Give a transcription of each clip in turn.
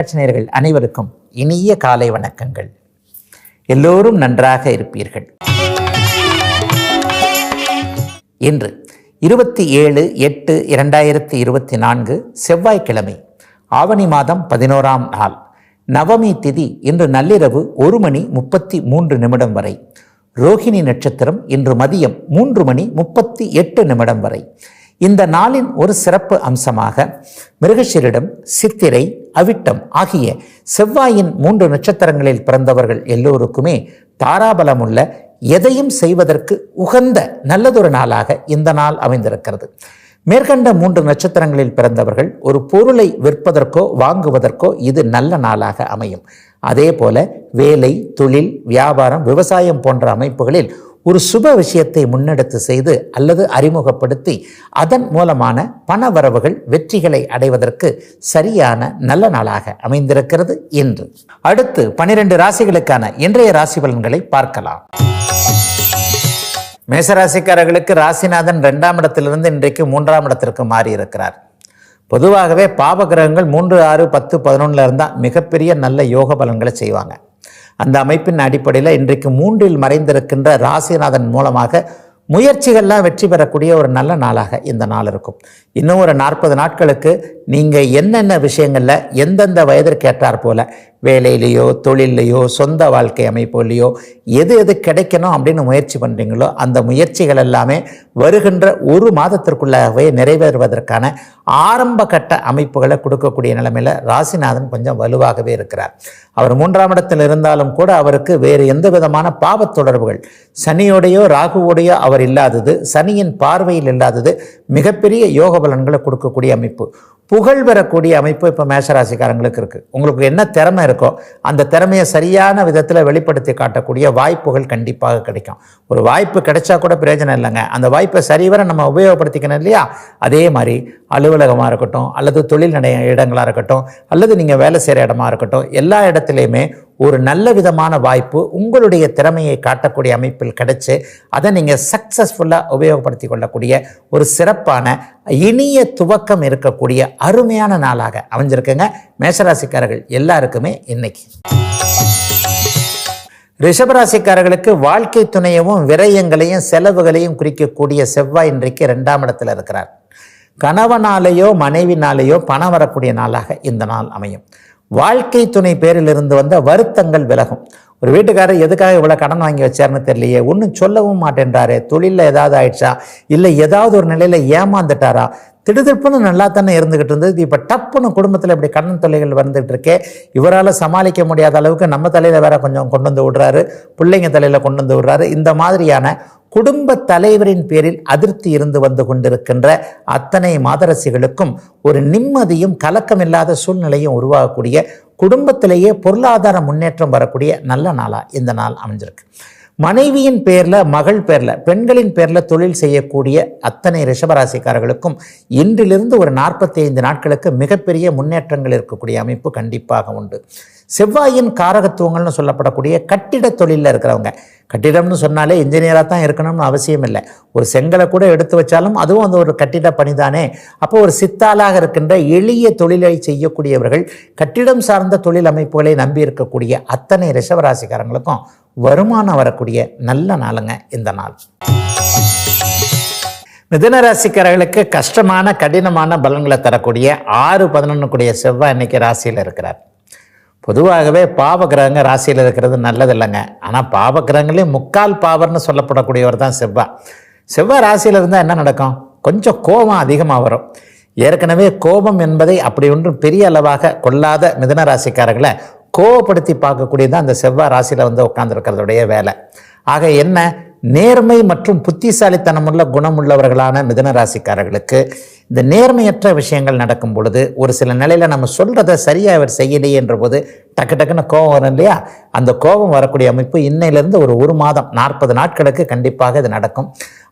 நேயர்கள் அனைவருக்கும் இனிய காலை வணக்கங்கள். எல்லோரும் நன்றாக இருப்பீர்கள். இன்று இருபத்தி ஏழு எட்டு இரண்டாயிரத்தி இருபத்தி நான்கு செவ்வாய்க்கிழமை ஆவணி மாதம் பதினோராம் நாள். நவமி திதி இன்று நள்ளிரவு ஒரு மணி முப்பத்தி மூன்று நிமிடம் வரை. ரோஹிணி நட்சத்திரம் இன்று மதியம் மூன்று மணி முப்பத்தி எட்டு நிமிடம் வரை. இந்த நாளின் ஒரு சிறப்பு அம்சமாக மிருகஷிரிடம் சித்திரை அவிட்டம் ஆகிய செவ்வாயின் மூன்று நட்சத்திரங்களில் பிறந்தவர்கள் எல்லோருக்குமே தாராபலமுள்ள எதையும் செய்வதற்கு உகந்த நல்லதொரு நாளாக இந்த நாள் அமைந்திருக்கிறது. மேற்கண்ட மூன்று நட்சத்திரங்களில் பிறந்தவர்கள் ஒரு பொருளை விற்பதற்கோ வாங்குவதற்கோ இது நல்ல நாளாக அமையும். அதே போல வேலை தொழில் வியாபாரம் விவசாயம் போன்ற அமைப்புகளில் ஒரு சுப விஷயத்தை முன்னெடுத்து செய்து அல்லது அறிமுகப்படுத்தி அதன் மூலமான பண வரவுகள் வெற்றிகளை அடைவதற்கு சரியான நல்ல நாளாக அமைந்திருக்கிறது இன்று. அடுத்து பனிரெண்டு ராசிகளுக்கான இன்றைய ராசி பலன்களை பார்க்கலாம். மேசராசிக்காரர்களுக்கு ராசிநாதன் ரெண்டாம் இடத்திலிருந்து இன்றைக்கு மூன்றாம் இடத்திற்கு மாறியிருக்கிறார். பொதுவாகவே பாப கிரகங்கள் மூன்று ஆறு பத்து பதினொன்றில் இருந்தால் மிகப்பெரிய நல்ல யோக பலன்களை செய்வாங்க. அந்த அமைப்பின் அடிப்படையில் இன்றைக்கு மூன்றில் மறைந்திருக்கின்ற ராசிநாதன் மூலமாக முயற்சிகள்லாம் வெற்றி பெறக்கூடிய ஒரு நல்ல நாளாக இந்த நாள் இருக்கும். இன்னும் ஒரு நாற்பது நாட்களுக்கு நீங்கள் என்னென்ன விஷயங்களில் எந்தெந்த வயதிற்கு ஏற்றார் போல வேலையிலையோ தொழிலையோ சொந்த வாழ்க்கை அமைப்புலையோ எது எது கிடைக்கணும் அப்படின்னு முயற்சி பண்ணுறீங்களோ அந்த முயற்சிகள் எல்லாமே வருகின்ற ஒரு மாதத்திற்குள்ளாகவே நிறைவேறுவதற்கான ஆரம்ப கட்ட அமைப்புகளை கொடுக்கக்கூடிய நிலைமையில் ராசிநாதன் கொஞ்சம் வலுவாகவே இருக்கிறார். அவர் மூன்றாம் இடத்தில் இருந்தாலும் கூட அவருக்கு வேறு எந்த விதமான பாவத் தொடர்புகள் சனியோடையோ ராகுவோடையோ அவர் இல்லாதது சனியின் பார்வையில் இல்லாதது மிகப்பெரிய யோக பலன்களை கொடுக்கக்கூடிய அமைப்பு. புகழ் பெறக்கூடிய அமைப்பு இப்போ மேஷராசிக்காரங்களுக்கு இருக்குது உங்களுக்கு என்ன திறமை இருக்கோ அந்த திறமையை சரியான விதத்தில் வெளிப்படுத்தி காட்டக்கூடிய வாய்ப்புகள் கண்டிப்பாக கிடைக்கும். ஒரு வாய்ப்பு கிடைச்சா கூட பிரயோஜனம் இல்லைங்க. அந்த வாய்ப்பை சரிவர நம்ம உபயோகப்படுத்திக்கணும் இல்லையா? அதே மாதிரி அலுவலகமாக இருக்கட்டும் அல்லது தொழில் நிலைய இடங்களாக இருக்கட்டும் அல்லது நீங்கள் வேலை செய்கிற இடமா இருக்கட்டும் எல்லா இடத்துலையுமே ஒரு நல்ல விதமான வாய்ப்பு உங்களுடைய திறமையை காட்டக்கூடிய அமைப்பில் கிடைச்சி அதை நீங்கள் சக்ஸஸ்ஃபுல்லாக உபயோகப்படுத்தி கொள்ளக்கூடிய ஒரு சிறப்பான இனிய துவக்கம் இருக்கக்கூடிய அருமையான நாளாக அமைஞ்சிருக்குங்க. மேஷராசிக்காரர்கள் எல்லாருக்குமே இன்னைக்கு. ரிஷபராசிக்காரர்களுக்கு வாழ்க்கை துணையவும் விரயங்களையும் செலவுகளையும் குறிக்கக்கூடிய செவ்வாய் இன்றைக்கு ரெண்டாம் இடத்துல இருக்கிறார். கணவனாலேயோ மனைவினாலேயோ பணம் வரக்கூடிய நாளாக இந்த நாள் அமையும். வாழ்க்கை துணை பேரிலிருந்து வந்த வருத்தங்கள் விலகும். ஒரு வீட்டுக்காரர் எதுக்காக இவ்வளோ கடன் வாங்கி வச்சாருன்னு தெரியலையே. ஒன்றும் சொல்லவும் மாட்டேன்றாரு. தொழிலில் ஏதாவது ஆயிடுச்சா? இல்லை ஏதாவது ஒரு நிலையில் ஏமாந்துட்டாரா? திடுதிப்புன்னு நல்லா தானே இருந்துகிட்டு இருந்தது. இப்போ டப்புன்னு குடும்பத்தில் இப்படி கடன் தொல்லைகள் வந்துட்டு இருக்கே. இவரால் சமாளிக்க முடியாத அளவுக்கு நம்ம தலையில் வேற கொஞ்சம் கொண்டு வந்து விடுறாரு. பிள்ளைங்க தலையில் கொண்டு வந்து விடுறாரு. இந்த மாதிரியான குடும்ப தலைவரின் பேரில் அதிருப்தி இருந்து வந்து கொண்டிருக்கின்ற அத்தனை மாதரசிகளுக்கும் ஒரு நிம்மதியும் கலக்கமில்லாத சூழ்நிலையும் உருவாகக்கூடிய குடும்பத்திலேயே பொருளாதார முன்னேற்றம் வரக்கூடிய நல்ல நாளாக இந்த நாள் அமைஞ்சிருக்கு. மனைவியின் பேரில் மகள் பேரில் பெண்களின் பேரில் தொழில் செய்யக்கூடிய அத்தனை ரிஷபராசிக்காரர்களுக்கும் இன்றிலிருந்து ஒரு நாற்பத்தி ஐந்து நாட்களுக்கு மிகப்பெரிய முன்னேற்றங்கள் இருக்கக்கூடிய அமைப்பு கண்டிப்பாக உண்டு. செவ்வாயின் காரகத்துவங்கள்னு சொல்லப்படக்கூடிய கட்டிட தொழிலில் இருக்கிறவங்க கட்டிடம்னு சொன்னாலே இன்ஜினியராக தான் இருக்கணும்னு அவசியம் இல்லை ஒரு செங்கலை கூட எடுத்து வச்சாலும் அதுவும் அந்த ஒரு கட்டிட பணிதானே. அப்போ ஒரு சித்தாளாக இருக்கின்ற எளிய தொழிலை செய்யக்கூடியவர்கள் கட்டிடம் சார்ந்த தொழில் அமைப்புகளை நம்பி இருக்கக்கூடிய அத்தனை ரிஷவராசிக்காரங்களுக்கும் வருமானம் வரக்கூடிய நல்ல நாளுங்க இந்த நாள். மிதனராசிக்காரர்களுக்கு கஷ்டமான கடினமான பலன்களை தரக்கூடிய ஆறு பதினொன்று கூடிய செவ்வாய் இன்னைக்கு ராசியில் இருக்கிறார். பொதுவாகவே பாவ கிரகங்க ராசியில் இருக்கிறது நல்லது இல்லைங்க ஆனால் பாவ கிரகங்களே முக்கால் பாவர்னு சொல்லப்படக்கூடியவர் தான் செவ்வாய் செவ்வாய் ராசியில் இருந்தால் என்ன நடக்கும்? கொஞ்சம் கோபம் அதிகமாக வரும். ஏற்கனவே கோபம் என்பதை அப்படி ஒன்றும் பெரிய அளவாக கொள்ளாத மிதன ராசிக்காரர்களை கோவப்படுத்தி பார்க்கக்கூடியது அந்த செவ்வாய் ராசியில் வந்து உட்காந்துருக்கிறதுடைய வேலை. ஆக என்ன? நேர்மை மற்றும் புத்திசாலித்தனமுள்ள குணமுள்ளவர்களான மிதன ராசிக்காரர்களுக்கு இந்த நேர்மையற்ற விஷயங்கள் நடக்கும் பொழுது ஒரு சில நிலையில் நம்ம சொல்கிறத சரியாக அவர் செய்யலையே என்ற போது டக்கு டக்குன்னு கோபம் வரும் இல்லையா? அந்த கோபம் வரக்கூடிய அமைப்பு இன்னையிலேருந்து ஒரு ஒரு மாதம் நாற்பது நாட்களுக்கு கண்டிப்பாக இது நடக்கும்.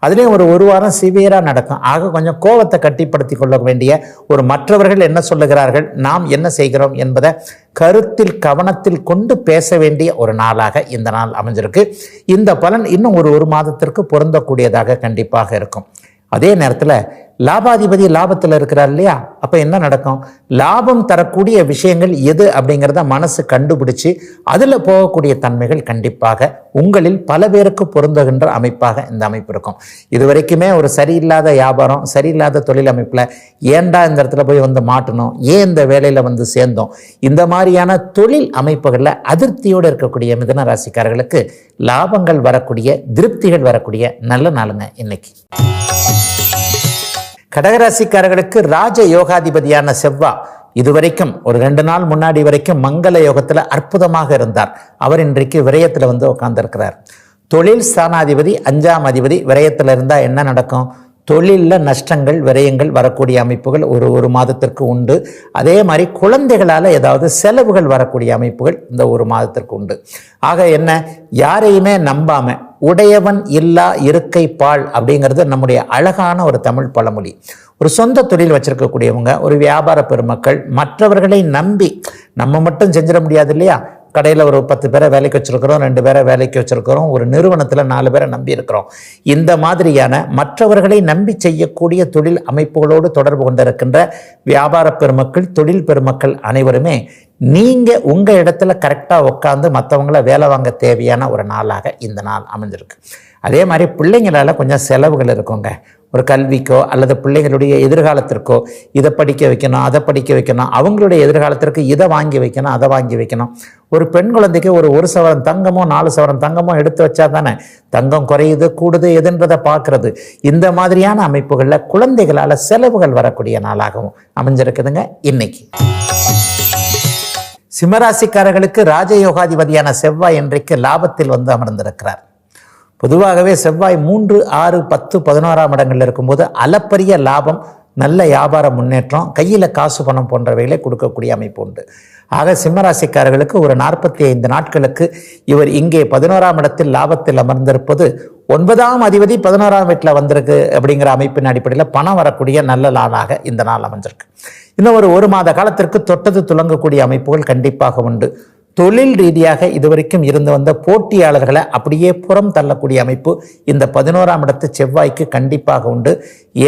அதுலேயும் ஒரு ஒரு வாரம் சிவியராக நடக்கும். ஆக கொஞ்சம் கோபத்தை கட்டிப்படுத்தி கொள்ள வேண்டிய ஒரு மற்றவர்கள் என்ன சொல்லுகிறார்கள் நாம் என்ன செய்கிறோம் என்பதை கருத்தில் கவனத்தில் கொண்டு பேச வேண்டிய ஒரு நாளாக இந்த நாள் அமைஞ்சிருக்கு. இந்த பலன் இன்னும் ஒரு ஒரு மாதத்திற்கு பொருந்தக்கூடியதாக கண்டிப்பாக இருக்கும். அதே நேரத்தில் லாபாதிபதி லாபத்தில் இருக்கிறார் இல்லையா? அப்போ என்ன நடக்கும்? லாபம் தரக்கூடிய விஷயங்கள் எது அப்படிங்கிறத மனசு கண்டுபிடிச்சு அதில் போகக்கூடிய தன்மைகள் கண்டிப்பாக உங்களில் பல பேருக்கு பொருந்துகின்ற அமைப்பாக இந்த அமைப்பு இருக்கும். இது வரைக்குமே ஒரு சரியில்லாத வியாபாரம் சரியில்லாத தொழில் அமைப்பில் ஏன்டா இந்த இடத்துல போய் வந்து மாட்டணும்? ஏன் இந்த வேலையில் வந்து சேர்ந்தோம்? இந்த மாதிரியான தொழில் அமைப்புகளில் அதிருப்தியோடு இருக்கக்கூடிய மிதன ராசிக்காரர்களுக்கு லாபங்கள் வரக்கூடிய திருப்திகள் வரக்கூடிய நல்ல நாளுங்க இன்னைக்கு. கடகராசிக்காரர்களுக்கு ராஜ யோகாதிபதியான செவ்வா இதுவரைக்கும் ஒரு ரெண்டு நாள் முன்னாடி வரைக்கும் மங்கள யோகத்தில் அற்புதமாக இருந்தார். அவர் இன்றைக்கு விரயத்தில் வந்து உட்கார்ந்திருக்கிறார். தொழில் ஸ்தானாதிபதி அஞ்சாம் அதிபதி விரயத்தில் இருந்தால் என்ன நடக்கும்? தொழிலில் நஷ்டங்கள் விரயங்கள் வரக்கூடிய அமைப்புகள் ஒரு ஒரு மாதத்திற்கு உண்டு. அதே மாதிரி குழந்தைகளால் ஏதாவது செலவுகள் வரக்கூடிய அமைப்புகள் இந்த ஒரு மாதத்திற்கு உண்டு. ஆக என்ன? யாரையுமே நம்பாமல் உடையவன் இல்லா இருக்கை பால் அப்படிங்கிறது நம்முடைய அழகான ஒரு தமிழ் பழமொழி. ஒரு சொந்த தொழில் வச்சிருக்கக்கூடியவங்க ஒரு வியாபார பெருமக்கள் மற்றவர்களை நம்பி நம்ம மட்டும் செஞ்சிட முடியாது இல்லையா? கடையில் ஒரு பத்து பேரை வேலைக்கு வச்சுருக்கிறோம் ரெண்டு பேரை வேலைக்கு வச்சுருக்கிறோம் ஒரு நிறுவனத்தில் நாலு பேரை நம்பி இருக்கிறோம். இந்த மாதிரியான மற்றவர்களை நம்பி செய்யக்கூடிய தொழில் அமைப்புகளோடு தொடர்பு கொண்டிருக்கின்ற வியாபார பெருமக்கள் தொழில் பெருமக்கள் அனைவருமே நீங்கள் உங்கள் இடத்துல கரெக்டாக உட்காந்து மற்றவங்கள வேலை வாங்க தேவையான ஒரு நாளாக இந்த நாள் அமைஞ்சிருக்கு. அதே மாதிரி பிள்ளைங்களால் கொஞ்சம் செலவுகள் இருக்குங்க. ஒரு கல்விக்கோ அல்லது பிள்ளைகளுடைய எதிர்காலத்திற்கோ இதை படிக்க வைக்கணும் அதை படிக்க வைக்கணும் அவங்களுடைய எதிர்காலத்திற்கு இதை வாங்கி வைக்கணும் அதை வாங்கி வைக்கணும். ஒரு பெண் குழந்தைக்கு ஒரு ஒரு சவரன் தங்கமோ நாலு சவரன் தங்கமோ எடுத்து வச்சா தானே? தங்கம் குறையுது கூடுது எதுன்றதை பார்க்கறது. இந்த மாதிரியான அமைப்புகளில் குழந்தைகளால் செலவுகள் வரக்கூடிய நாளாகவும் அமைஞ்சிருக்குதுங்க இன்னைக்கு. சிம்மராசிக்காரர்களுக்கு ராஜயோகாதிபதியான செவ்வாய் இன்றைக்கு லாபத்தில் வந்து அமர்ந்திருக்கிறார். பொதுவாகவே செவ்வாய் மூன்று ஆறு பத்து பதினோராம் இடங்களில் இருக்கும்போது அளப்பரிய லாபம் நல்ல வியாபார முன்னேற்றம் கையில் காசு பணம் போன்றவைகளை கொடுக்கக்கூடிய அமைப்பு உண்டு. ஆக சிம்மராசிக்காரர்களுக்கு ஒரு நாற்பத்தி ஐந்து நாட்களுக்கு இவர் இங்கே பதினோராம் இடத்தில் லாபத்தில் அமர்ந்திருப்பது ஒன்பதாம் அதிபதி பதினோராம் வீட்டில் வந்திருக்கு அப்படிங்கிற அமைப்பின் அடிப்படையில் பணம் வரக்கூடிய நல்ல நாளாக இந்த நாள் அமைஞ்சிருக்கு. இன்னும் ஒரு ஒரு மாத காலத்திற்கு தொட்டது துலங்கக்கூடிய அமைப்புகள் கண்டிப்பாக உண்டு. தொழில் ரீதியாக இதுவரைக்கும் இருந்து வந்த போட்டியாளர்களை அப்படியே புறம் தள்ளக்கூடிய அமைப்பு இந்த பதினோராம் இடத்து செவ்வாய்க்கு கண்டிப்பாக உண்டு.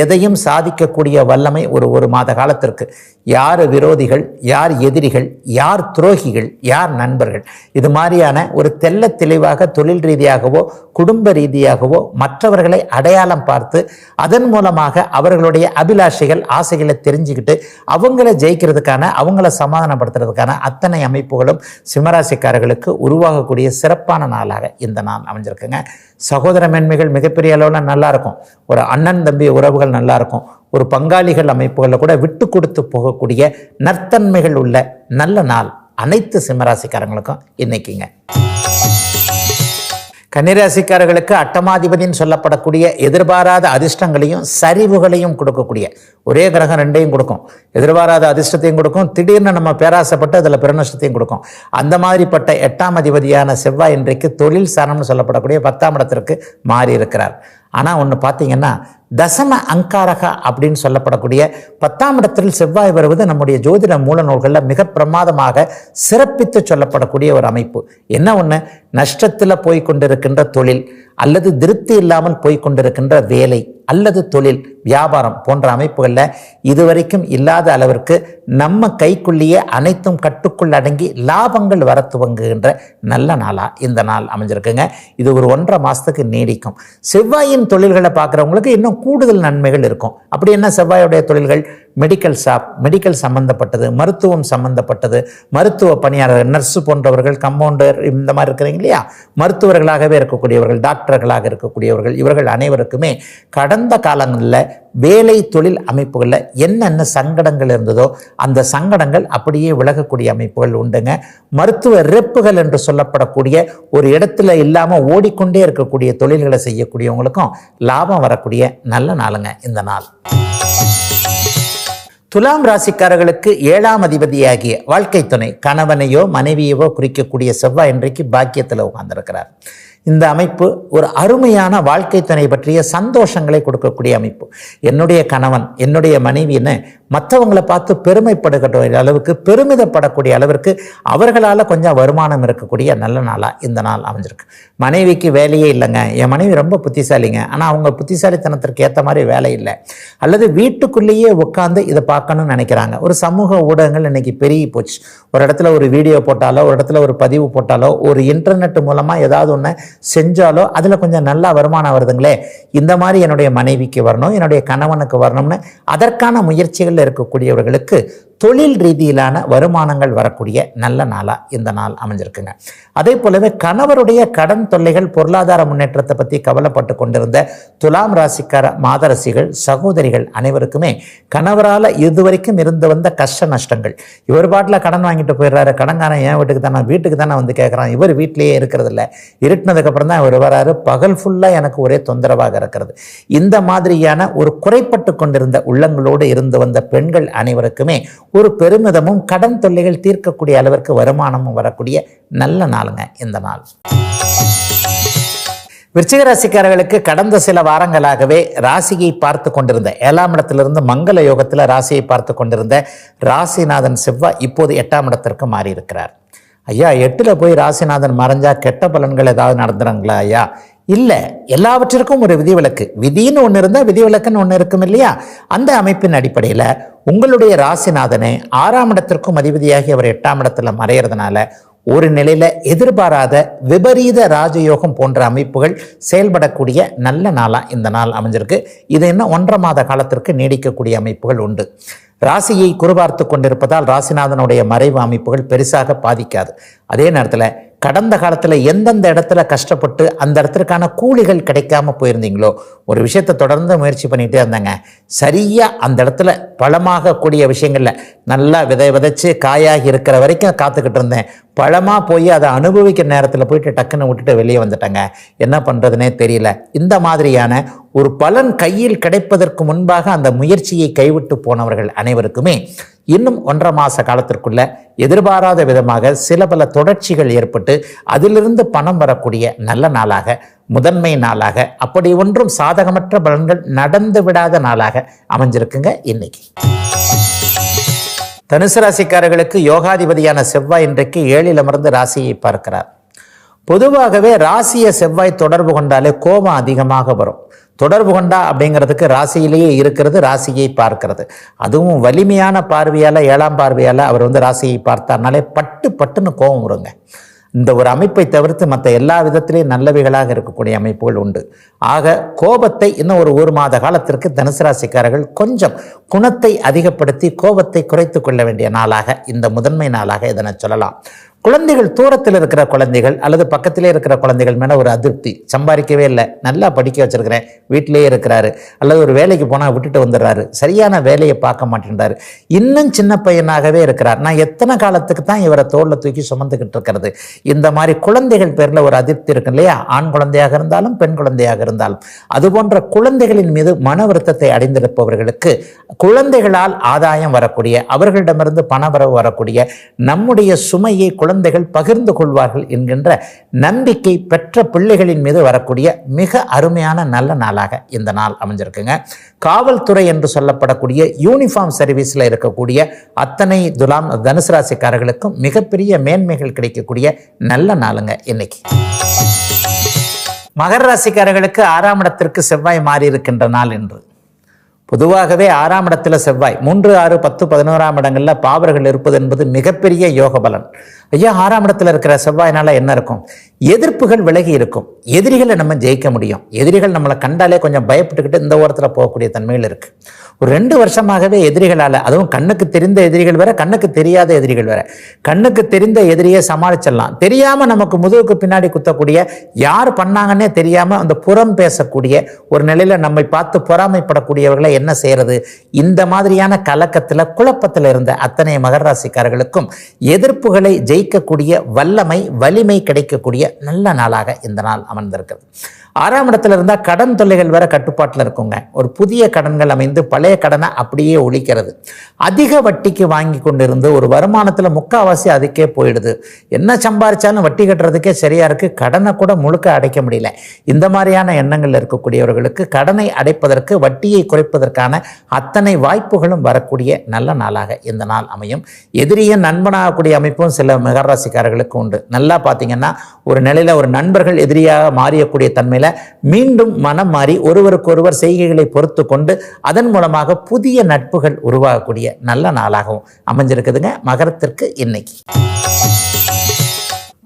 எதையும் சாதிக்கக்கூடிய வல்லமை ஒரு ஒரு மாத காலத்திற்கு. யார் விரோதிகள் யார் எதிரிகள் யார் துரோகிகள் யார் நண்பர்கள்? இது மாதிரியான ஒரு தெல்ல தெளிவாக தொழில் ரீதியாகவோ குடும்ப ரீதியாகவோ மற்றவர்களை அடையாளம் பார்த்து அதன் மூலமாக அவர்களுடைய அபிலாஷைகள் ஆசைகளை தெரிஞ்சுக்கிட்டு அவங்கள ஜெயிக்கிறதுக்கான அவங்கள சமாதானப்படுத்துறதுக்கான அத்தனை அமைப்புகளும் சிம்மராசிக்காரர்களுக்கு உருவாகக்கூடிய சிறப்பான நாளாக இந்த நாள் அமைஞ்சிருக்குங்க. சகோதர மேன்மைகள் மிகப்பெரிய அளவில் நல்லா இருக்கும் ஒரு அண்ணன் தம்பி உறவுகள் நல்லா இருக்கும் ஒரு பங்காளிகள் அமைப்புகளில் கூட விட்டு கொடுத்து போகக்கூடிய நற்தன்மைகள் உள்ள நல்ல நாள் அனைத்து சிம்மராசிக்காரங்களுக்கும் இன்னைக்குங்க. கன்னிராசிக்காரர்களுக்கு அட்டமாதிபதின்னு சொல்லப்படக்கூடிய எதிர்பாராத அதிர்ஷ்டங்களையும் சரிவுகளையும் கொடுக்கக்கூடிய ஒரே கிரகம் ரெண்டையும் கொடுக்கும். எதிர்பாராத அதிர்ஷ்டத்தையும் கொடுக்கும். திடீர்னு நம்ம பேராசப்பட்டு அதில் பிறநஷ்டத்தையும் கொடுக்கும். அந்த மாதிரிப்பட்ட எட்டாம் அதிபதியான செவ்வாய் இன்றைக்கு தொழில் சரணம்னு சொல்லப்படக்கூடிய பத்தாம் இடத்திற்கு மாறி இருக்கிறார் ஆனால் ஒன்று பார்த்தீங்கன்னா தசம அங்காரகா அப்படின்னு சொல்லப்படக்கூடிய பத்தாம் இடத்தில் செவ்வாய் வருவது நம்முடைய ஜோதிட மூல நூல்களில் மிக பிரமாதமாக சிறப்பித்து சொல்லப்படக்கூடிய ஒரு அமைப்பு. என்ன ஒன்று நஷ்டத்தில் போய் கொண்டிருக்கின்ற தொழில். அல்லது திருப்தி இல்லாமல் போய்கொண்டிருக்கின்ற வேலை அல்லது தொழில் வியாபாரம் போன்ற அமைப்புகளில் இதுவரைக்கும் இல்லாத அளவிற்கு நம்ம கைக்குள்ளேயே அனைத்தும் கட்டுக்குள் அடங்கி லாபங்கள் வர துவங்குகின்ற நல்ல நாளாக இந்த நாள் அமைஞ்சிருக்குங்க. இது ஒரு ஒன்றரை மாதத்துக்கு நீடிக்கும். செவ்வாயின் தொழில்களை பார்க்குறவங்களுக்கு இன்னும் கூடுதல் நன்மைகள் இருக்கும். அப்படி என்ன செவ்வாயுடைய தொழில்கள்? மெடிக்கல் ஷாப் மெடிக்கல் சம்பந்தப்பட்டது மருத்துவம் சம்பந்தப்பட்டது மருத்துவ பணியாளர் நர்ஸு போன்றவர்கள் கம்பவுண்டர் இந்த மாதிரி இருக்கிறீங்க இல்லையா? மருத்துவர்களாகவே இருக்கக்கூடியவர்கள் டாக்டர்களாக இருக்கக்கூடியவர்கள் இவர்கள் அனைவருக்குமே கடந்த காலங்களில் வேலை தொழில் அமைப்புகளில் என்னென்ன சங்கடங்கள் இருந்ததோ அந்த சங்கடங்கள் அப்படியே விலகக்கூடிய அமைப்புகள் உண்டுங்க. மருத்துவ ரெப்புகள் என்று சொல்லப்படக்கூடிய ஒரு இடத்துல இல்லாமல் ஓடிக்கொண்டே இருக்கக்கூடிய தொழில்களை செய்யக்கூடியவங்களுக்கும் லாபம் வரக்கூடிய நல்ல நாளுங்க இந்த நாள். துலாம் ராசிக்காரர்களுக்கு ஏழாம் அதிபதியாகிய வாழ்க்கை துணை கணவனையோ மனைவியவோ குறிக்கக்கூடிய செவ்வாய் இன்றைக்கு பாக்கியத்தில் உட்கார்ந்திருக்கிறார். இந்த அமைப்பு ஒரு அருமையான வாழ்க்கை துணை பற்றிய சந்தோஷங்களை கொடுக்கக்கூடிய அமைப்பு. என்னுடைய கணவன் என்னுடைய மனைவின்னு மற்றவங்களை பார்த்து பெருமைப்படுகிற அளவுக்கு பெருமிதப்படக்கூடிய அளவிற்கு அவர்களால் கொஞ்சம் வருமானம் இருக்கக்கூடிய நல்ல நாளாக இந்த நாள் அமைஞ்சிருக்கு. மனைவிக்கு வேலையே இல்லைங்க. என் மனைவி ரொம்ப புத்திசாலிங்க. ஆனால் அவங்க புத்திசாலித்தனத்திற்கு ஏற்ற மாதிரி வேலை இல்லை. அல்லது வீட்டுக்குள்ளேயே உட்காந்து இதை பார்க்கணும்னு நினைக்கிறாங்க. ஒரு சமூக ஊடகங்கள் இன்னைக்கு பெருகி போச்சு. ஒரு இடத்துல ஒரு வீடியோ போட்டாலோ ஒரு இடத்துல ஒரு பதிவு போட்டாலோ ஒரு இன்டர்நெட் மூலமாக ஏதாவது ஒன்று செஞ்சாலோ அதில் கொஞ்சம் நல்லா வருமானம் வருதுங்களே. இந்த மாதிரி என்னுடைய மனைவிக்கு வரணும் என்னுடைய கணவனுக்கு வரணும்னு அதற்கான முயற்சிகளில் இருக்கக்கூடியவர்களுக்கு தொழில் ரீதியிலான வருமானங்கள் வரக்கூடிய நல்ல நாளாக இந்த நாள் அமைஞ்சிருக்குங்க. அதே போலவே கணவருடைய கடன் தொல்லைகள் பொருளாதார முன்னேற்றத்தை பற்றி கவலைப்பட்டு கொண்டிருந்த துலாம் ராசிக்கார மாதரசிகள் சகோதரிகள் அனைவருக்குமே கணவரால் இதுவரைக்கும் இருந்து வந்த கஷ்ட நஷ்டங்கள். இவர் பாட்டில் கடன் வாங்கிட்டு போயிடுறாரு. கடன்காரன் என் வீட்டுக்கு தானே வீட்டுக்கு தானே வந்து கேட்குறான் இவர் வீட்டிலேயே இருக்கிறதில்ல. இருட்டினதுக்கப்புறம் தான் இவர் வராரு. பகல் ஃபுல்லாக எனக்கு ஒரே தொந்தரவாக இருக்கிறது. இந்த மாதிரியான ஒரு குறைப்பட்டு கொண்டிருந்த உள்ளங்களோடு இருந்து வந்த பெண்கள் அனைவருக்குமே ஒரு பெருமிதமும் கடன் தொல்லைகள் தீர்க்கக்கூடிய அளவிற்கு வருமானமும் வரக்கூடிய நல்ல நாளுங்க இந்த நாள். விருச்சிக ராசிக்காரர்களுக்கு கடந்த சில வாரங்களாகவே ராசியை பார்த்து கொண்டிருந்த ஏழாம் இடத்திலிருந்து மங்கள யோகத்தில் ராசியை பார்த்து கொண்டிருந்த ராசிநாதன் செவ்வாய் இப்போது எட்டாம் இடத்திற்கு மாறியிருக்கிறார். ஐயா எட்டில் போய் ராசிநாதன் மறைஞ்சா கெட்ட பலன்கள் ஏதாவது நடந்துறாங்களா ஐயா? இல்லை எல்லாவற்றிற்கும் ஒரு விதிவிலக்கு. விதின்னு ஒன்று இருந்தால் விதிவிலக்குன்னு ஒன்று இருக்கும் இல்லையா? அந்த அமைப்பின் அடிப்படையில் உங்களுடைய ராசிநாதனை ஆறாம் இடத்திற்கும் அதிபதியாகி அவர் எட்டாம் இடத்துல மறையிறதுனால ஒரு நிலையில் எதிர்பாராத விபரீத ராஜயோகம் போன்ற அமைப்புகள் செயல்படக்கூடிய நல்ல நாளாக இந்த நாள் அமைஞ்சிருக்கு. இது இன்னும் ஒன்றரை மாத காலத்திற்கு நீடிக்கக்கூடிய அமைப்புகள் உண்டு. ராசியை குறுபார்த்து கொண்டிருப்பதால் ராசிநாதனுடைய மறைவு அமைப்புகள் பெருசாக பாதிக்காது. அதே நேரத்தில் கடந்த காலத்தில் எந்தெந்த இடத்துல கஷ்டப்பட்டு அந்த இடத்துக்கான கூலிகள் கிடைக்காம போயிருந்தீங்களோ ஒரு விஷயத்தை தொடர்ந்து முயற்சி பண்ணிகிட்டே இருந்தாங்க சரியாக அந்த இடத்துல பழமாக கூடிய விஷயங்களில் நல்லா விதை விதைச்சு காயாகி இருக்கிற வரைக்கும் காத்துக்கிட்டு இருந்தேன். பழமாக போய் அதை அனுபவிக்கிற நேரத்தில் போயிட்டு டக்குன்னு விட்டுட்டு வெளியே வந்துட்டாங்க. என்ன பண்ணுறதுனே தெரியல. இந்த மாதிரியான ஒரு பலன் கையில் கிடைப்பதற்கு முன்பாக அந்த முயற்சியை கைவிட்டு போனவர்கள் அனைவருக்குமே இன்னும் ஒன்றரை மாத காலத்திற்குள்ள எதிர்பாராத விதமாக சில பல தொடர்ச்சிகள் ஏற்பட்டு அதிலிருந்து பணம் வரக்கூடிய நல்ல நாளாக முதன்மை நாளாக அப்படி ஒன்றும் சாதகமற்ற பலன்கள் நடந்து விடாத நாளாக அமைஞ்சிருக்குங்க இன்னைக்கு. தனுசு ராசிக்காரர்களுக்கு யோகாதிபதியான செவ்வாய் இன்றைக்கு ஏழில் அமர்ந்து ராசியை பார்க்கிறார். பொதுவாகவே ராசியை செவ்வாய் தொடர்பு கொண்டாலே கோபம் அதிகமாக வரும். தொடர்பு கொண்டா அப்படிங்கிறதுக்கு ராசியிலேயே இருக்கிறது ராசியை பார்க்கிறது. அதுவும் வலிமையான பார்வையால் ஏழாம் பார்வையால் அவர் வந்து ராசியை பார்த்தார்னாலே பட்டு பட்டுன்னு கோபம் வருங்க. இந்த ஒரு அமைப்பை தவிர்த்து மற்ற எல்லா விதத்திலையும் நல்லவைகளாக இருக்கக்கூடிய அமைப்புகள் உண்டு. ஆக கோபத்தை இன்னும் ஒரு ஒரு மாத காலத்திற்கு தனுசு ராசிக்காரர்கள் கொஞ்சம் குணத்தை அதிகப்படுத்தி கோபத்தை குறைத்து கொள்ள வேண்டிய நாளாக இந்த முதன்மை நாளாக இதனை சொல்லலாம். குழந்தைகள் தூரத்தில் இருக்கிற குழந்தைகள் அல்லது பக்கத்திலே இருக்கிற குழந்தைகள் மேலே ஒரு அதிருப்தி. சம்பாதிக்கவே இல்லை. நல்லா படிக்க வச்சிருக்கிறேன். வீட்டிலேயே இருக்கிறாரு. அல்லது ஒரு வேலைக்கு போனால் விட்டுட்டு வந்துடுறாரு. சரியான வேலையை பார்க்க மாட்டேன்றாரு. இன்னும் சின்ன பையனாகவே இருக்கிறார். நான் எத்தனை காலத்துக்கு தான் இவரை தோளில் தூக்கி சுமந்துக்கிட்டு இருக்கிறது? இந்த மாதிரி குழந்தைகள் பேரில் ஒரு அதிருப்தி இருக்கு இல்லையா? ஆண் குழந்தையாக இருந்தாலும் பெண் குழந்தையாக இருந்தாலும். அது போன்ற குழந்தைகளின் மீது மன வருத்தத்தை அடைந்திருப்பவர்களுக்கு குழந்தைகளால் ஆதாயம் வரக்கூடிய அவர்களிடமிருந்து பணவரவு வரக்கூடிய நம்முடைய சுமையை குழந்தை குழந்தைகள் பகிர்ந்து கொள்வார்கள் என்கின்ற நம்பிக்கை பெற்ற பிள்ளைகளின் மீது வரக்கூடிய மிக அருமையான நல்ல நாளாக இந்த நாள் அமைஞ்சிருக்குங்க. காவல்துறை என்று சொல்லப்படக்கூடிய யூனிஃபார்ம் சர்வீஸில் இருக்கக்கூடிய அத்தனை துலாம் தனுசு ராசிக்காரர்களுக்கும் மிகப்பெரிய மேன்மைகள் கிடைக்கக்கூடிய நல்ல நாளுங்க இன்னைக்கு. மகர ராசிக்காரர்களுக்கு ஆறாம் இடத்திற்கு செவ்வாய் மாறி இருக்கின்ற நாள் என்று பொதுவாகவே ஆறாம் இடத்துல செவ்வாய் மூன்று ஆறு பத்து பதினோராம் இடங்களில் பாவர்கள் இருப்பது என்பது மிகப்பெரிய யோக பலன் ஐயா ஆறாம் இடத்துல இருக்கிற செவ்வாயினால என்ன இருக்கும்? எதிர்ப்புகள் விலகி இருக்கும். எதிரிகளை நம்ம ஜெயிக்க முடியும். எதிரிகள் நம்மளை கண்டாலே கொஞ்சம் பயப்பட்டுக்கிட்டு இந்த ஓரத்தில் போகக்கூடிய தன்மையில் இருக்கு. ஒரு ரெண்டு வருஷமாகவே எதிரிகளால் அதுவும் கண்ணுக்கு தெரிந்த எதிரிகள் வேற கண்ணுக்கு தெரியாத எதிரிகள் வேற. கண்ணுக்கு தெரிந்த எதிரியை சமாளிச்சிடலாம். தெரியாம நமக்கு முதுகுக்கு பின்னாடி குத்தக்கூடிய யார் பண்ணாங்கன்னே தெரியாம அந்த புறம் பேசக்கூடிய ஒரு நிலையில நம்மை பார்த்து பொறாமைப்படக்கூடியவர்களை என்ன செய்யறது? இந்த மாதிரியான கலக்கத்துல குழப்பத்தில் இருந்த அத்தனை மகர ராசிக்காரர்களுக்கும் எதிர்ப்புகளை ஜெயிக்கக்கூடிய வல்லமை வலிமை கிடைக்கக்கூடிய நல்ல நாளாக இந்த நாள் அமர்ந்திருக்கிறது. ஆறாம் இடத்துல இருந்தால் கடன் தொல்லைகள் வேற கட்டுப்பாட்டில் இருக்குங்க. ஒரு புதிய கடன்கள் அமைந்து பழைய கடனை அப்படியே ஒழிக்கிறது. அதிக வட்டிக்கு வாங்கி கொண்டிருந்து ஒரு வருமானத்தில் முக்கால்வாசி அதுக்கே போயிடுது. என்ன சம்பாரிச்சாலும் வட்டி கட்டுறதுக்கே சரியாக இருக்குது கடனை கூட முழுக்க அடைக்க முடியல. இந்த மாதிரியான எண்ணங்கள் இருக்கக்கூடியவர்களுக்கு கடனை அடைப்பதற்கு வட்டியை குறைப்பதற்கான அத்தனை வாய்ப்புகளும் வரக்கூடிய நல்ல நாளாக இந்த நாள் அமையும். எதிரியும் நண்பனாகக்கூடிய அமைப்பும் சில மகராசிக்காரர்களுக்கு உண்டு. நல்லா பார்த்தீங்கன்னா ஒரு நிலையில் ஒரு நண்பர்கள் எதிரியாக மாறியக்கூடிய தன்மையில் மீண்டும் மனம் மாறி ஒருவருக்கொருவர் செய்கைகளை பொறுத்து கொண்டு அதன் மூலமாக புதிய நட்புகள் உருவாகக்கூடிய நல்ல நாளாகவும் அமைஞ்சிருக்குதுங்க. மகரத்திற்கு இன்னைக்கு.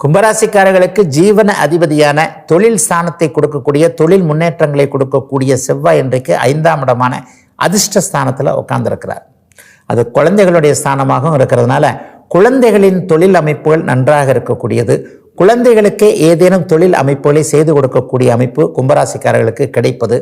கும்பராசிக்காரர்களுக்கு ஜீவன அதிபதியான தொழில் ஸ்தானத்தை கொடுக்கக்கூடிய தொழில் முன்னேற்றங்களை கொடுக்கக்கூடிய செவ்வாய் இன்றைக்கு ஐந்தாம் இடமான அதிர்ஷ்ட ஸ்தானத்தில் உட்கார்ந்திருக்கிறார். அது குழந்தைகளுடைய ஸ்தானமாகவும் இருக்கிறதுனால குழந்தைகளின் தொழில் அமைப்புகள் நன்றாக இருக்கக்கூடியது. குழந்தைகளுக்கே ஏதேனும் தொழில் அமைப்புகளை செய்து கொடுக்கக்கூடிய அமைப்பு கும்பராசிக்காரர்களுக்கு கிடைப்பது.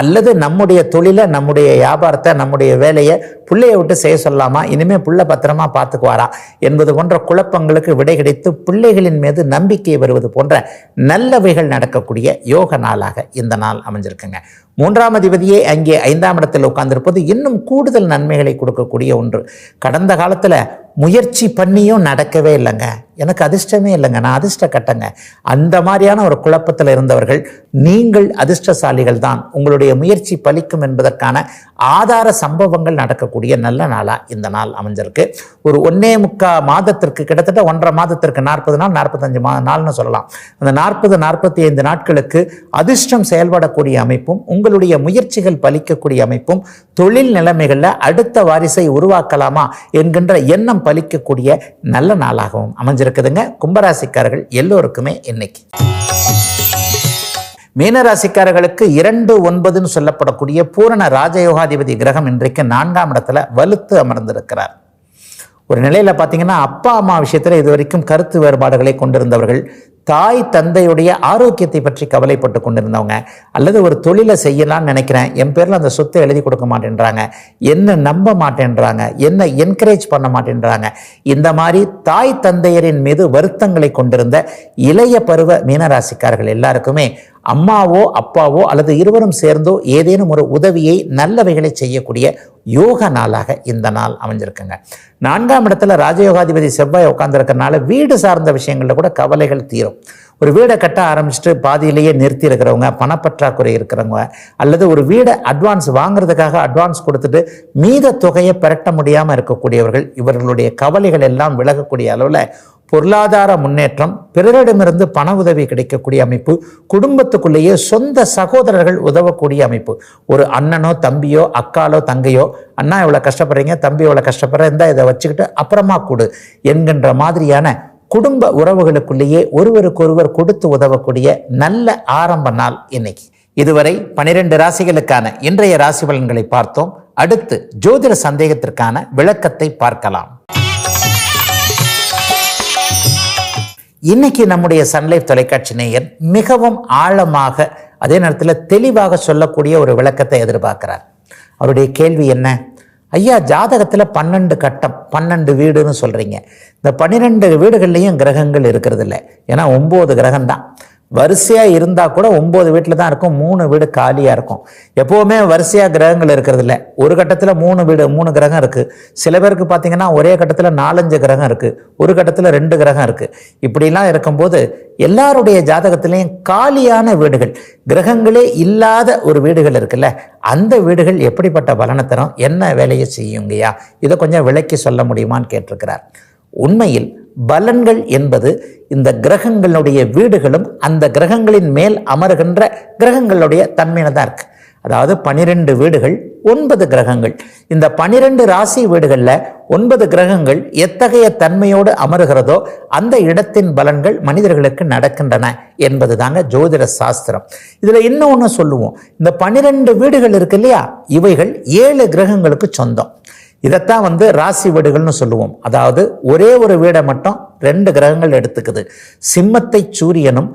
அல்லது நம்முடைய தொழிலை நம்முடைய வியாபாரத்தை நம்முடைய வேலையை பிள்ளைய விட்டு செய்ய சொல்லாமா? இனிமேல் புள்ள பத்திரமா பார்த்துக்குவாரா? என்பது போன்ற குழப்பங்களுக்கு விடை கிடைத்து பிள்ளைகளின் மீது நம்பிக்கை வருவது போன்ற நல்லவைகள் நடக்கக்கூடிய யோக நாளாக இந்த நாள் அமைஞ்சிருக்குங்க. மூன்றாம் அதிபதியே அங்கே ஐந்தாம் இடத்தில் உட்கார்ந்திருப்பது இன்னும் கூடுதல் நன்மைகளை கொடுக்கக்கூடிய ஒன்று. கடந்த காலத்தில் முயற்சி பண்ணியும் நடக்கவே இல்லைங்க. எனக்கு அதிர்ஷ்டமே இல்லைங்க. நான் அதிர்ஷ்ட கட்டங்க. அந்த மாதிரியான ஒரு குழப்பத்தில் இருந்தவர்கள் நீங்கள் அதிர்ஷ்டசாலிகள் தான். உங்களுடைய முயற்சி பலிக்கும் என்பதற்கான ஆதார சம்பவங்கள் நடக்கக்கூடிய நல்ல நாளாக இந்த நாள் அமைஞ்சிருக்கு. ஒரு ஒன்னே முக்கா மாதத்திற்கு கிட்டத்தட்ட ஒன்றரை மாதத்திற்கு நாற்பது நாள் நாற்பத்தஞ்சு மா நாள்னு சொல்லலாம். அந்த நாற்பது நாற்பத்தி ஐந்து நாட்களுக்கு அதிர்ஷ்டம் செயல்படக்கூடிய அமைப்பும் உங்கள் உங்களுடைய முயற்சிகள் பலிக்கக்கூடிய அமைப்பும் தொழில் நிலைமைகளில் அடுத்த வாரிசை உருவாக்கலாமா என்கின்ற எண்ணம் பலிக்கக்கூடிய நல்ல நாளாகவும் அமைஞ்சிருக்குதுங்க. கும்பராசிக்காரர்கள் எல்லோருக்குமே இன்னைக்கு. மீனராசிக்காரர்களுக்கு இரண்டு ஒன்பதுன்னு சொல்லப்படக்கூடிய பூரண ராஜயோகாதிபதி கிரகம் இன்றைக்கு நான்காம் இடத்துல வலுத்து அமர்ந்திருக்கிறார். ஒரு நிலையில் பார்த்தீங்கன்னா அப்பா அம்மா விஷயத்தில் இது வரைக்கும் கருத்து வேறுபாடுகளை கொண்டிருந்தவர்கள் தாய் தந்தையுடைய ஆரோக்கியத்தை பற்றி கவலைப்பட்டு கொண்டிருந்தவங்க அல்லது ஒரு தொழிலை செய்யலாம்னு நினைக்கிறேன் என் பேரில் அந்த சொத்தை எழுதி கொடுக்க மாட்டேன்றாங்க என்ன நம்ப மாட்டேன்றாங்க என்ன என்கரேஜ் பண்ண மாட்டேன்றாங்க இந்த மாதிரி தாய் தந்தையரின் மீது வருத்தங்களை கொண்டிருந்த இளைய பருவ மீனராசிக்காரர்கள் எல்லாருக்குமே அம்மாவோ அப்பாவோ அல்லது இருவரும் சேர்ந்தோ ஏதேனும் ஒரு உதவியை நல்லவைகளை செய்யக்கூடிய யோக நாளாக இந்த நாள் அமைஞ்சிருக்குங்க. நான்காம் இடத்துல ராஜயோகாதிபதி செவ்வாய் உட்காந்துருக்கறனால வீடு சார்ந்த விஷயங்களில் கூட கவலைகள் தீரும். ஒரு வீடை கட்ட ஆரம்பிச்சுட்டு பாதியிலேயே நிறுத்தி இருக்கிறவங்க பணப்பற்றாக்குறை இருக்கிறவங்க அல்லது ஒரு வீடை அட்வான்ஸ் வாங்குறதுக்காக அட்வான்ஸ் கொடுத்துட்டு மீத தொகையை பெரட்ட முடியாமல் இருக்கக்கூடியவர்கள் இவர்களுடைய கவலைகள் எல்லாம் விலகக்கூடிய அளவில் பொருளாதார முன்னேற்றம் பிறரிடமிருந்து பண உதவி கிடைக்கக்கூடிய அமைப்பு குடும்பத்துக்குள்ளேயே சொந்த சகோதரர்கள் உதவக்கூடிய அமைப்பு. ஒரு அண்ணனோ தம்பியோ அக்காலோ தங்கையோ அண்ணா இவ்வளோ கஷ்டப்படுறீங்க தம்பி இவ்வளோ கஷ்டப்படுற இருந்தால் இதை வச்சுக்கிட்டு அப்புறமா கொடு என்கின்ற மாதிரியான குடும்ப உறவுகளுக்குள்ளேயே ஒருவருக்கொருவர் கொடுத்து உதவக்கூடிய நல்ல ஆரம்ப நாள் இன்னைக்கு. இதுவரை பனிரெண்டு ராசிகளுக்கான இன்றைய ராசி பலன்களை பார்த்தோம். அடுத்து ஜோதிட சந்தேகத்திற்கான விளக்கத்தை பார்க்கலாம். இன்னைக்கு நம்முடைய சன்லைஃப் தொலைக்காட்சி நேயர் மிகவும் ஆழமாக அதே நேரத்தில் தெளிவாக சொல்லக்கூடிய ஒரு விளக்கத்தை எதிர்பார்க்கிறார். அவருடைய கேள்வி என்ன? ஐயா ஜாதகத்தில் பன்னெண்டு கட்டம் பன்னெண்டு வீடுன்னு சொல்கிறீங்க இந்த பன்னிரெண்டு வீடுகள்லையும் கிரகங்கள் இருக்கிறது இல்லை ஏன்னா ஒம்பது கிரகம் தான் வரிசையாக இருந்தால் கூட ஒம்பது வீட்டில் தான் இருக்கும் மூணு வீடு காலியாக இருக்கும். எப்போவுமே வரிசையாக கிரகங்கள் இருக்கிறது இல்லை. ஒரு கட்டத்தில் மூணு வீடு மூணு கிரகம் இருக்குது சில பேருக்கு பார்த்தீங்கன்னா ஒரே கட்டத்தில் நாலஞ்சு கிரகம் இருக்குது ஒரு கட்டத்தில் ரெண்டு கிரகம் இருக்குது இப்படிலாம் இருக்கும்போது எல்லாருடைய ஜாதகத்திலையும் காலியான வீடுகள் கிரகங்களே இல்லாத ஒரு வீடுகள் இருக்குல்ல அந்த வீடுகள் எப்படிப்பட்ட பலனை தரும்? என்ன வேலையை செய்யுங்கய்யா? இதை கொஞ்சம் விளக்கி சொல்ல முடியுமான்னு கேட்டிருக்கிறார். உண்மையில் பலன்கள் என்பது இந்த கிரகங்களுடைய வீடுகளும் அந்த கிரகங்களின் மேல் அமருகின்ற கிரகங்களுடைய தன்மையில தான் இருக்கு. அதாவது பனிரெண்டு வீடுகள் ஒன்பது கிரகங்கள். இந்த பனிரெண்டு ராசி வீடுகளில் ஒன்பது கிரகங்கள் எத்தகைய தன்மையோடு அமருகிறதோ அந்த இடத்தின் பலன்கள் மனிதர்களுக்கு நடக்கின்றன என்பது தாங்க ஜோதிட சாஸ்திரம். இதில் இன்னும் ஒன்று சொல்லுவோம். இந்த பனிரெண்டு வீடுகள் இருக்கு இல்லையா? இவைகள் ஏழு கிரகங்களுக்கு சொந்தம். இதைத்தான் வந்து ராசி வீடுகள்னு சொல்லுவோம். அதாவது ஒரே ஒரு வீடை மட்டும் ரெண்டு கிரகங்கள் எடுத்துக்குது. சிம்மத்தை சூரியனும்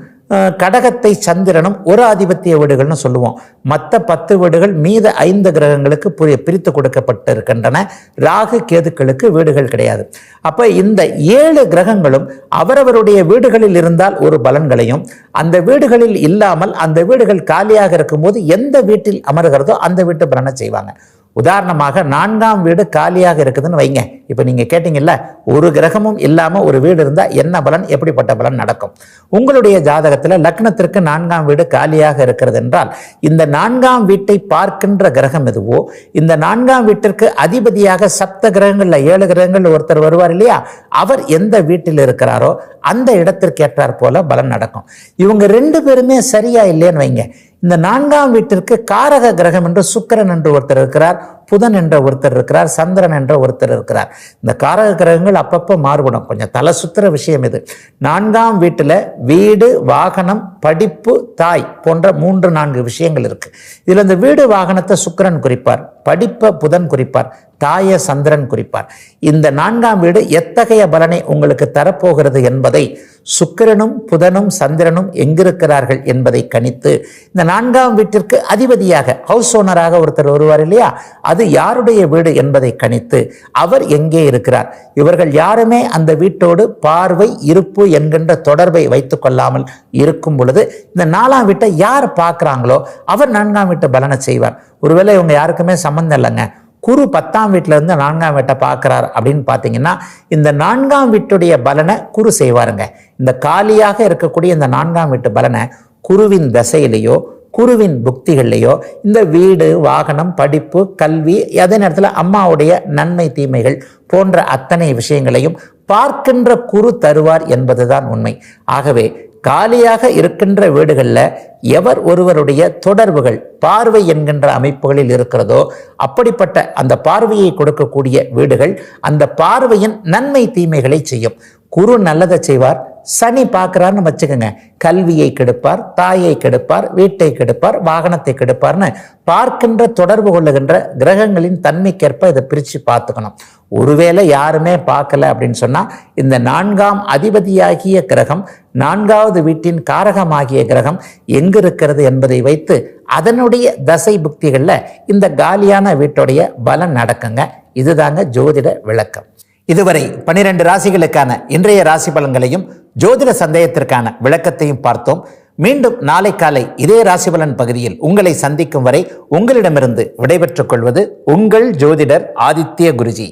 கடகத்தை சந்திரனும் ஒரு ஆதிபத்திய வீடுகள்னு சொல்லுவோம். மற்ற பத்து வீடுகள் மீத ஐந்து கிரகங்களுக்கு புரிய பிரித்து கொடுக்கப்பட்டு இருக்கின்றன ராகு கேதுக்களுக்கு வீடுகள் கிடையாது. அப்போ இந்த ஏழு கிரகங்களும் அவரவருடைய வீடுகளில் இருந்தால் ஒரு பலன்களையும் அந்த வீடுகளில் இல்லாமல் அந்த வீடுகள் காலியாக இருக்கும்போது எந்த வீட்டில் அமர்கிறதோ அந்த வீட்டு பலனை செய்வாங்க. உதாரணமாக நான்காம் வீடு காலியாக இருக்குதுன்னு வைங்க. இப்போ நீங்கள் கேட்டிங்கல்ல ஒரு கிரகமும் இல்லாமல் ஒரு வீடு இருந்தால் என்ன பலன்? எப்படிப்பட்ட பலன் நடக்கும்? உங்களுடைய ஜாதகத்தில் லக்னத்திற்கு நான்காம் வீடு காலியாக இருக்கிறது என்றால் இந்த நான்காம் வீட்டை பார்க்கின்ற கிரகம் எதுவோ இந்த நான்காம் வீட்டிற்கு அதிபதியாக சப்த கிரகங்களில் ஏழு கிரகங்கள் ஒருத்தர் வருவார் இல்லையா? அவர் எந்த வீட்டில் இருக்கிறாரோ அந்த இடத்திற்கு ஏற்றாற் போல பலன் நடக்கும். இவங்க ரெண்டு பேருமே சரியா இல்லைன்னு வைங்க. இந்த நான்காம் வீட்டிற்கு காரக கிரகம் என்று சுக்கரன் என்று ஒருத்தர் இருக்கிறார் புதன் என்ற ஒருத்தர் இருக்கிறார் சந்திரன் என்ற ஒருத்தர் இருக்கிறார். இந்த காரக கிரகங்கள் அப்பப்போ மாறுபடும். கொஞ்சம் தலை சுத்துற விஷயம் இது. நான்காம் வீட்டில் வீடு வாகனம் படிப்பு தாய் போன்ற மூன்று நான்கு விஷயங்கள் இருக்கு. இதில் இந்த வீடு வாகனத்தை சுக்கிரன் குறிப்பார் படிப்பை புதன் குறிப்பார் தாய சந்திரன் குறிப்பார். இந்த நான்காம் வீடு எத்தகைய பலனை உங்களுக்கு தரப்போகிறது என்பதை சுக்கிரனும் புதனும் சந்திரனும் எங்கிருக்கிறார்கள் என்பதை கணித்து இந்த நான்காம் வீட்டிற்கு அதிபதியாக ஹவுஸ் ஓனராக ஒருத்தர் வருவார் இல்லையா? அது யாருடைய வீடு என்பதை கணித்து அவர் எங்கே இருக்கிறார்? இவர்கள் யாருமே அந்த வீட்டோடு பார்வை இருப்பு என்கின்ற தொடர்பை வைத்துக் கொள்ளாமல் இருக்கும் பொழுது இந்த நாலாம் வீட்டை யார் பார்க்குறாங்களோ அவர் நான்காம் வீட்டு பலனை செய்வார். ஒருவேளை இவங்க யாருக்குமே சம்மந்தம் இல்லைங்க. குரு பத்தாம் வீட்டிலேருந்து நான்காம் வீட்டை பார்க்குறார் அப்படின்னு பார்த்தீங்கன்னா இந்த நான்காம் வீட்டுடைய பலனை குரு செய்வாருங்க. இந்த காலியாக இருக்கக்கூடிய இந்த நான்காம் வீட்டு பலனை குருவின் தசையிலேயோ குருவின் புக்திகள்லையோ இந்த வீடு வாகனம் படிப்பு கல்வி அதே நேரத்தில் அம்மாவுடைய நன்மை தீமைகள் போன்ற அத்தனை விஷயங்களையும் பார்க்கின்ற குரு தருவார் என்பதுதான் உண்மை. ஆகவே காலியாக இருக்கின்ற வீடுகளில் எவர் ஒருவருடைய தொடர்புகள் பார்வை என்கின்ற அமைப்புகளில் இருக்கிறதோ அப்படிப்பட்ட அந்த பார்வையை கொடுக்கக்கூடிய வீடுகள் அந்த பார்வையின் நன்மை தீமைகளை செய்யும். குரு நல்லதை செய்வார் சனி பார்க்குறாருன்னு வச்சுக்கோங்க. கல்வியை கெடுப்பார் தாயை கெடுப்பார் வீட்டை கெடுப்பார் வாகனத்தை கெடுப்பார்னு பார்க்கின்ற தொடர்பு கொள்ளுகின்ற கிரகங்களின் தன்மைக்கேற்ப இதை பிரித்து பார்த்துக்கணும். ஒருவேளை யாருமே பார்க்கல அப்படின்னு சொன்னால் இந்த நான்காம் அதிபதியாகிய கிரகம் நான்காவது வீட்டின் காரகமாகிய கிரகம் எங்கு இருக்கிறது என்பதை வைத்து அதனுடைய தசை புக்திகளில் இந்த காலியான வீட்டுடைய பலன் நடக்குங்க. இதுதாங்க ஜோதிட விளக்கம். இதுவரை பனிரெண்டு ராசிகளுக்கான இன்றைய ராசி பலன்களையும் ஜோதிட சந்தேகத்திற்கான விளக்கத்தையும் பார்த்தோம். மீண்டும் நாளை காலை இதே ராசிபலன் பகுதியில் உங்களை சந்திக்கும் வரை உங்களிடமிருந்து விடைபெற்றுக் கொள்வது உங்கள் ஜோதிடர் ஆதித்ய குருஜி.